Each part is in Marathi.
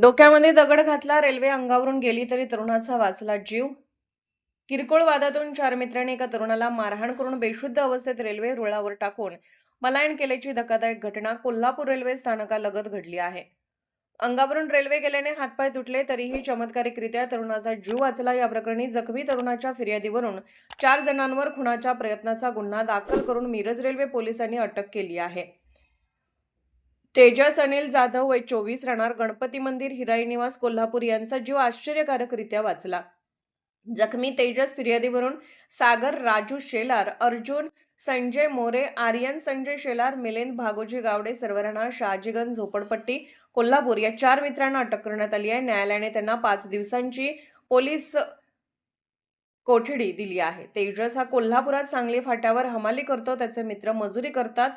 डोक्यामध्ये दगड घातला रेल्वे अंगावरून गेली तरी तरुणाचा वाचला जीव. किरकोळ वादातून चार मित्रांनी एका तरुणाला मारहाण करून बेशुद्ध अवस्थेत रेल्वे रुळावर टाकून मलायन केल्याची धक्कादायक घटना कोल्हापूर रेल्वे स्थानकालगत घडली आहे. अंगावरून रेल्वे गेल्याने हातपाय तुटले तरीही चमत्कारिकरित्या तरुणाचा जीव वाचला. या प्रकरणी जखमी तरुणाच्या फिर्यादीवरून चार जणांवर खुनाच्या प्रयत्नाचा गुन्हा दाखल करून मिरज रेल्वे पोलिसांनी अटक केली आहे. तेजस अनिल जाधव वय चोवीस राहणार गणपती मंदिर हिराई निवास कोल्हापूर यांचा जीव आश्चर्यकारकरित्या वाचला. जखमी तेजस फिर्यादीवरून सागर राजू शेलार अर्जुन संजय मोरे आर्यन संजय शेलार मिलिंद भागोजी गावडे सर्व राहणार शहाजीगंज झोपडपट्टी कोल्हापूर या चार मित्रांना अटक करण्यात आली आहे. न्यायालयाने त्यांना पाच दिवसांची पोलीस कोठडी दिली आहे. तेजस हा कोल्हापुरात सांगली फाट्यावर हमाली करतो. त्याचे मित्र मजुरी करतात.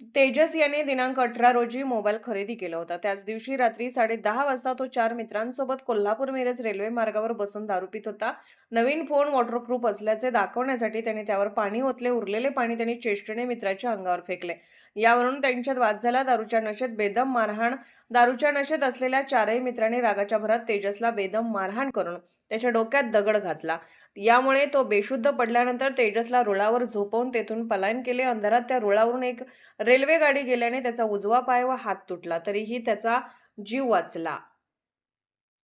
तेजस याने दिनांक अठरा रोजी मोबाईल खरेदी केला होता. त्याच दिवशी रात्री साडे दहा वाजता तो चार मित्रांसोबत कोल्हापूर मिरज रेल्वे मार्गावर बसून दारू पित होता. नवीन फोन वॉटरप्रूफ असल्याचे दाखवण्यासाठी त्याने त्यावर पाणी ओतले. उरलेले पाणी त्यांनी चेष्टेने मित्राच्या अंगावर फेकले. यावरून त्यांच्यात वाद झाला. दारूच्या नशेत बेदम मारहाण दारूच्या नशेत असलेल्या चारही मित्रांनी रागाच्या भरात तेजसला बेदम मारहाण करून त्याच्या डोक्यात दगड घातला. यामुळे तो बेशुद्ध पडल्यानंतर तेजसला रुळावर झोपवून तेथून पलायन केले. अंधारात त्या रुळावरून एक रेल्वे गाडी गेल्याने त्याचा उजवा पाय व हात तुटला. तरीही त्याचा जीव वाचला.